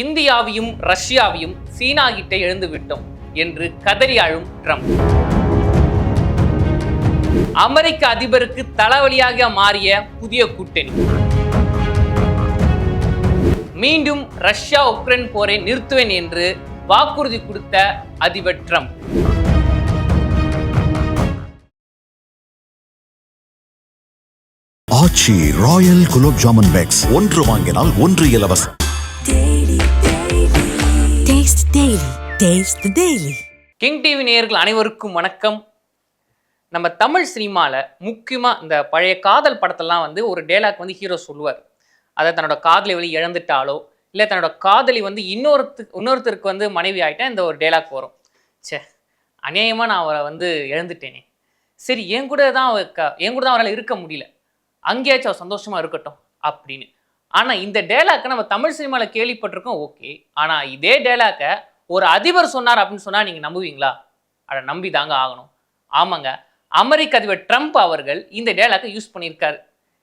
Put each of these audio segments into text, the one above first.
இந்தியாவையும் ரஷ்யாவையும் சீனா கிட்ட எழுந்து விட்டோம் என்று கதறி அழும் ட்ரம்ப். அமெரிக்க அதிபருக்கு தலைவலியாக மாறிய புதிய கூட்டணி. மீண்டும் ரஷ்யா உக்ரைன் போரை நிறுத்துவேன் என்று வாக்குறுதி கொடுத்த அதிபர் Trump. Aachi royal gulab jamun packs ஒன்று வாங்கினால் ஒன்று இலவசம். Daily Daily. Taste king TV நேயர்கள் அனைவருக்கும் வணக்கம். நம்ம தமிழ் சினிமாவில் முக்கியமாக இந்த பழைய காதல் படத்தெல்லாம் வந்து ஒரு டேலாக் வந்து ஹீரோ சொல்லுவார். அதை தன்னோட காதலி வழி இழந்துட்டாலோ இல்லை தன்னோட காதலி வந்து இன்னொருத்து இன்னொருத்தருக்கு வந்து மனைவி ஆகிட்டா இந்த ஒரு டேலாக் வரும். ச்சே அநியாயமாக நான் அவரை வந்து இழந்துட்டேனே. சரி என் கூட தான் அவ க என் கூட தான் அவரால் இருக்க முடியல. அங்கேயாச்சும் அவர் சந்தோஷமாக இருக்கட்டும் அப்படின்னு. ஆனால் இந்த டேலாக்கை நம்ம தமிழ் சினிமாவில் கேள்விப்பட்டிருக்கோம் ஓகே. ஆனால் இதே டேலாக்கை ஒரு அதிபர் சொன்னார் அப்படின்னு சொன்னால் நீங்கள் நம்புவீங்களா? அதை நம்பி தாங்க ஆகணும். ஆமாங்க. அமெரிக்க அதிபர் ட்ரம்ப் அவர்கள் இந்த டேலாக்கை யூஸ் பண்ணியிருக்காரு.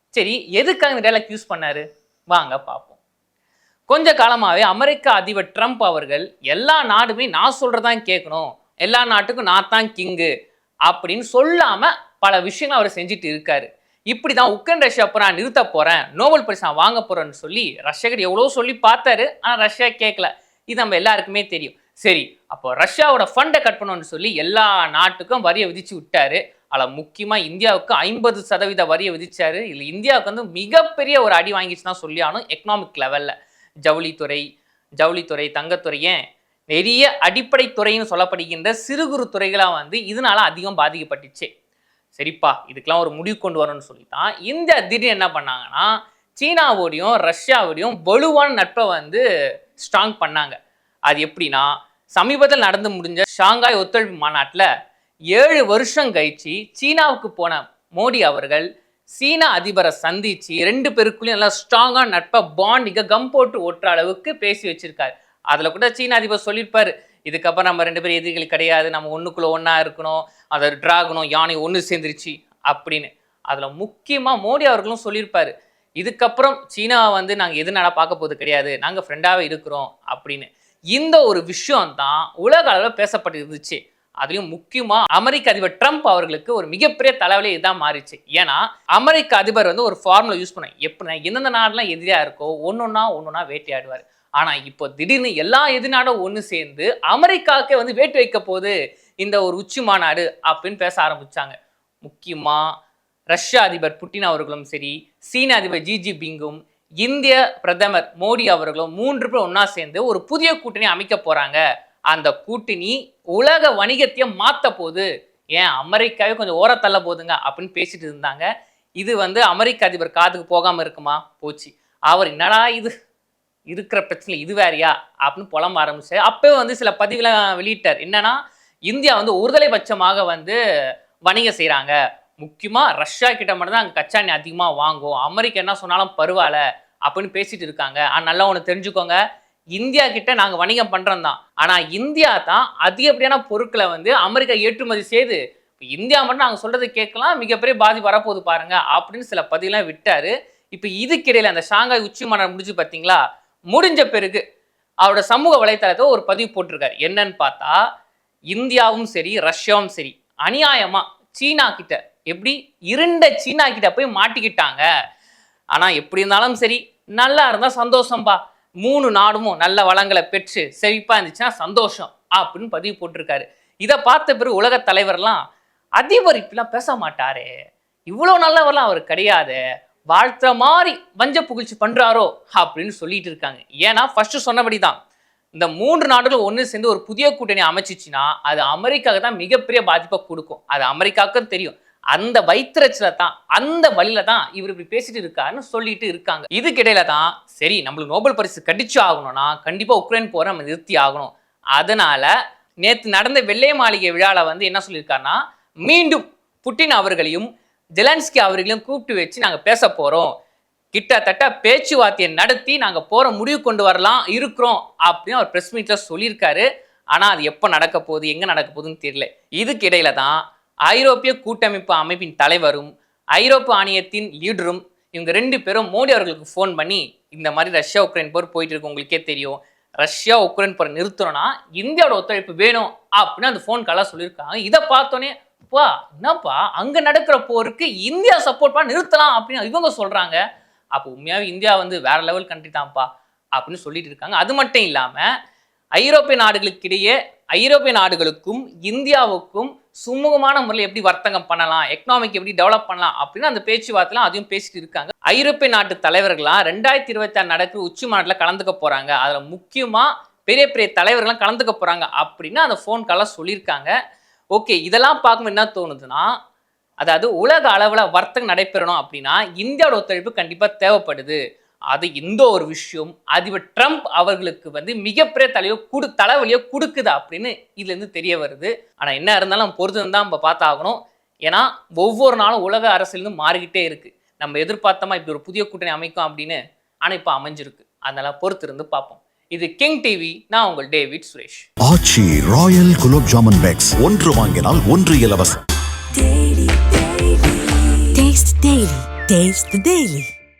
சரி எதுக்காக இந்த டேலாக் யூஸ் பண்ணார்? வாங்க பார்ப்போம். கொஞ்ச காலமாகவே அமெரிக்க அதிபர் ட்ரம்ப் அவர்கள் எல்லா நாடுமே நான் சொல்கிறதான் கேட்கணும். எல்லா நாட்டுக்கும் நான் தான் கிங்கு அப்படின்னு சொல்லாமல் பல விஷயங்கள் அவர் செஞ்சுட்டு இருக்காரு. இப்படி தான் உக்ரைன் ரஷ்யா அப்போ நான் நிறுத்த போகிறேன் நோபல் பரிசு நான் வாங்க போகிறேன்னு சொல்லி ரஷ்யாக்கிட்ட எவ்வளோ சொல்லி பார்த்தாரு. ஆனால் ரஷ்யா கேட்கல. இது நம்ம எல்லாருக்குமே தெரியும். சரி அப்போ ரஷ்யாவோட ஃபண்டை கட் பண்ணணும்னு சொல்லி எல்லா நாட்டுக்கும் வரியை விதிச்சு விட்டாரு. அதில் முக்கியமாக இந்தியாவுக்கு ஐம்பது சதவீத வரியை விதிச்சாரு. இல்லை இந்தியாவுக்கு வந்து மிகப்பெரிய ஒரு அடி வாங்கிச்சு தான் சொல்லி எக்கனாமிக் லெவலில் ஜவுளித்துறை ஜவுளித்துறை தங்கத்துறை ஏன்? நிறைய அடிப்படை துறைன்னு சொல்லப்படுகின்ற சிறு குறு துறைகளாக வந்து இதனால அதிகம் பாதிக்கப்பட்டுச்சு. சரிப்பா இதுக்கெல்லாம் ஒரு முடிவு கொண்டு வரணும்னு சொல்லி தான் இந்த திடீர்னு என்ன பண்ணாங்கன்னா சீனாவோடையும் ரஷ்யாவோடையும் வலுவான நட்பை வந்து ஸ்ட்ராங் பண்ணாங்க. அது எப்படின்னா சமீபத்தில் நடந்து முடிஞ்ச ஷாங்காய் ஒத்துழைப்பு மாநாட்டில் ஏழு வருஷம் கழிச்சு சீனாவுக்கு போன மோடி அவர்கள் சீனா அதிபரை சந்திச்சு ரெண்டு பேருக்குள்ளேயும் நல்லா ஸ்ட்ராங்கான நட்பை பாண்டிங்க கம் போட்டு ஒட்டுற அளவுக்கு பேசி வச்சிருக்காரு. அதில் கூட சீன அதிபர் சொல்லியிருப்பாரு இதுக்கப்புறம் நம்ம ரெண்டு பேரும் எதிரிகள் கிடையாது நம்ம ஒன்றுக்குள்ளே ஒன்றா இருக்கணும் அதை ட்ராகணும் யானை ஒன்று சேர்ந்துருச்சு அப்படின்னு. அதில் முக்கியமாக மோடி அவர்களும் சொல்லியிருப்பார் இதுக்கப்புறம் சீனாவை வந்து நாங்கள் எது பார்க்க போகிறது கிடையாது நாங்கள் ஃப்ரெண்டாகவே இருக்கிறோம் அப்படின்னு. இந்த ஒரு விஷயம் தான் உலக அளவில் பேசப்பட்டு இருந்துச்சு அதுலயும் முக்கியமா அமெரிக்க அதிபர் ட்ரம்ப் அவர்களுக்கு ஒரு மிகப்பெரிய தலைவலி இதுதான் மாறிச்சு ஏன்னா அமெரிக்க அதிபர் வந்து ஒரு ஃபார்முலா யூஸ் பண்ண எப்படின்னா எந்தெந்த நாடுலாம் எதிரியா இருக்கோ ஒன்னொன்னா ஒன்னொன்னா வேட்டையாடுவார். ஆனா இப்போ திடீர்னு எல்லா எதிர்நாடும் ஒன்று சேர்ந்து அமெரிக்காவுக்கே வந்து வேட்டு வைக்க போகுது இந்த ஒரு உச்சி மாநாடு அப்படின்னு பேச ஆரம்பிச்சாங்க. முக்கியமா ரஷ்ய அதிபர் புட்டின் அவர்களும் சரி சீன அதிபர் ஜி ஜிபிங்கும் இந்திய பிரதமர் மோடி அவர்களும் மூன்று பேர் ஒன்றா சேர்ந்து ஒரு புதிய கூட்டணி அமைக்க போறாங்க. அந்த கூட்டணி உலக வணிகத்தையே மாத்த போகுது ஏன்? அமெரிக்காவே கொஞ்சம் ஓரத்தள்ள போகுதுங்க அப்படின்னு பேசிட்டு இருந்தாங்க. இது வந்து அமெரிக்க அதிபர் காதுக்கு போகாமல் இருக்குமா? போச்சு. அவர் என்னடா இது? இருக்கிற பிரச்சனை இது வேறயா? அப்படின்னு புலம்ப ஆரம்பிச்சாரு. அப்பவே வந்து சில பதிவுலாம் வெளியிட்டார். என்னன்னா இந்தியா வந்து ஒருதலை பட்சமாக வந்து வணிகம் செய்கிறாங்க முக்கியமாக ரஷ்யா கிட்ட மட்டும்தான் அங்கே கச்சாணி அதிகமாக வாங்கும். அமெரிக்கா என்ன சொன்னாலும் பரவாயில்ல அப்படின்னு பேசிட்டு இருக்காங்க. ஆனால் நல்லா ஒன்று தெரிஞ்சுக்கோங்க. இந்தியா கிட்ட நாங்கள் வணிகம் பண்ணுறோம் தான் ஆனால் இந்தியா தான் அதிகப்படியான பொருட்களை வந்து அமெரிக்கா ஏற்றுமதி செய்து இப்போ இந்தியா மட்டும் நாங்கள் சொல்கிறது கேட்கலாம் மிகப்பெரிய பாதி வரப்போகுது பாருங்க அப்படின்னு சில பதிலாம் விட்டார். இப்போ இதுக்கிடையில் அந்த ஷாங்காய் உச்சி மாநாடு முடிஞ்சு பார்த்தீங்களா முடிஞ்ச பிறகு அவரோட சமூக வலைத்தளத்தை ஒரு பதிவு போட்டிருக்காரு. என்னன்னு பார்த்தா இந்தியாவும் சரி ரஷ்யாவும் சரி அநியாயமாக சீனா கிட்ட எப்படி இருண்ட சீனா கிட்ட போய் மாட்டிக்கிட்டாங்க. ஆனால் எப்படி இருந்தாலும் சரி நல்லா இருந்தால் சந்தோஷம்பா. மூணு நாடும் நல்ல வளங்களை பெற்று செழிப்பா இருந்துச்சுன்னா சந்தோஷம் அப்படின்னு பதிவு போட்டிருக்காரு. இதை பார்த்த பிறகு உலக தலைவர்லாம் அதிபர் இப்படிலாம் பேச மாட்டாரே. இவ்வளோ நல்லவர்லாம் அவர் கிடையாது. வாழ்த்துற மாதிரி வஞ்ச புகழ்ச்சி பண்றாரோ அப்படின்னு சொல்லிட்டு இருக்காங்க. ஏன்னா ஃபர்ஸ்ட் சொன்னபடி தான் இந்த மூன்று நாடுகளும் ஒன்று சேர்ந்து ஒரு புதிய கூட்டணி அமைச்சிச்சுன்னா அது அமெரிக்காவுக்கு தான் மிகப்பெரிய பாதிப்பை கொடுக்கும். அது அமெரிக்காவுக்கும் தெரியும். அந்த வைத்திரச்சில தான் அந்த வழியில தான் இவர் இப்படி பேசிட்டு இருக்காருன்னு சொல்லிட்டு இருக்காங்க. இதுக்கிடையில தான் சரி நம்மளுக்கு நோபல் பரிசு கடிச்சு ஆகணும்னா கண்டிப்பா உக்ரைன் போற நம்ம நிறுத்தி ஆகணும். அதனால நேத்து நடந்த வெள்ளை மாளிகை விழால வந்து என்ன சொல்லியிருக்காருன்னா மீண்டும் புட்டின் அவர்களையும் ஜெலன்ஸ்கி அவர்களையும் கூப்பிட்டு வச்சு நாங்க பேச போறோம். கிட்டத்தட்ட பேச்சுவார்த்தையை நடத்தி நாங்க போற முடிவு கொண்டு வரலாம் இருக்கிறோம் அப்படின்னு அவர் பிரஸ் மீட்ல சொல்லியிருக்காரு. ஆனா அது எப்போ நடக்க போகுது எங்க நடக்க போகுதுன்னு தெரியல. இதுக்கு இடையில தான் ஐரோப்பிய கூட்டமைப்பு அமைப்பின் தலைவரும் ஐரோப்பிய ஆணையத்தின் லீடரும் இவங்க ரெண்டு பேரும் மோடி அவர்களுக்கு ஃபோன் பண்ணி இந்த மாதிரி ரஷ்யா உக்ரைன் போர் போயிட்டு இருக்கு உங்களுக்கே தெரியும். ரஷ்யா உக்ரைன் போரை நிறுத்தணும்னா இந்தியாவோட ஒத்துழைப்பு வேணும் அப்படின்னு அந்த ஃபோன் காலாக சொல்லியிருக்காங்க. இதை பார்த்தோன்னே பா என்னப்பா அங்கே நடக்கிற போருக்கு இந்தியா சப்போர்ட் பண்ண நிறுத்தலாம் அப்படின்னு இவங்க சொல்கிறாங்க அப்போ உண்மையாகவே இந்தியா வந்து வேற லெவல் கண்ட்ரி தான்ப்பா அப்படின்னு சொல்லிட்டு இருக்காங்க. அது மட்டும் இல்லாமல் ஐரோப்பிய நாடுகளுக்கிடையே ஐரோப்பிய நாடுகளுக்கும் இந்தியாவுக்கும் சுமூகமான முறையில் எப்படி வர்த்தகம் பண்ணலாம் எக்கனாமிக் எப்படி டெவலப் பண்ணலாம் அப்படின்னு அந்த பேச்சுவார்த்தைலாம் அதையும் பேசிட்டு இருக்காங்க. ஐரோப்பிய நாட்டு தலைவர்கள்லாம் ரெண்டாயிரத்தி இருபத்தி ஆறு நடக்கிற உச்சி மாநாட்டில் கலந்துக்க போறாங்க. அதில் முக்கியமா பெரிய பெரிய தலைவர்கள்லாம் கலந்துக்க போறாங்க அப்படின்னு அந்த ஃபோன் காலாக சொல்லியிருக்காங்க. ஓகே இதெல்லாம் பார்க்கும்போது என்ன தோணுதுன்னா அதாவது உலக அளவில் வர்த்தகம் நடைபெறணும் அப்படின்னா இந்தியாவோட ஒத்துழைப்பு கண்டிப்பாக தேவைப்படுது. அது இந்த ஒரு விஷயம்? அதிபர் ட்ரம்ப் அவர்களுக்கு வந்து மிகப்பெரிய தலையோ குடு தலைவலியோ கொடுக்குது அப்படின்னு இதுலேருந்து தெரிய வருது. ஆனால் என்ன இருந்தாலும் பொறுத்து தான் நம்ம பார்த்தாகணும். ஏன்னா ஒவ்வொரு நாளும் உலக அரசியலும் மாறிக்கிட்டே இருக்கு. நம்ம எதிர்பார்த்தோமா இப்படி ஒரு புதிய கூட்டணி அமைக்கும் அப்படின்னு ஆனால் இப்போ அமைஞ்சிருக்கு. அதனால பொறுத்து இருந்து பார்ப்போம். இது கிங் டிவி நான் உங்கள் David Suresh. Aachi royal gulab jamun packs. ஒன்று வாங்கினால் ஒன்று இலவசம். Taste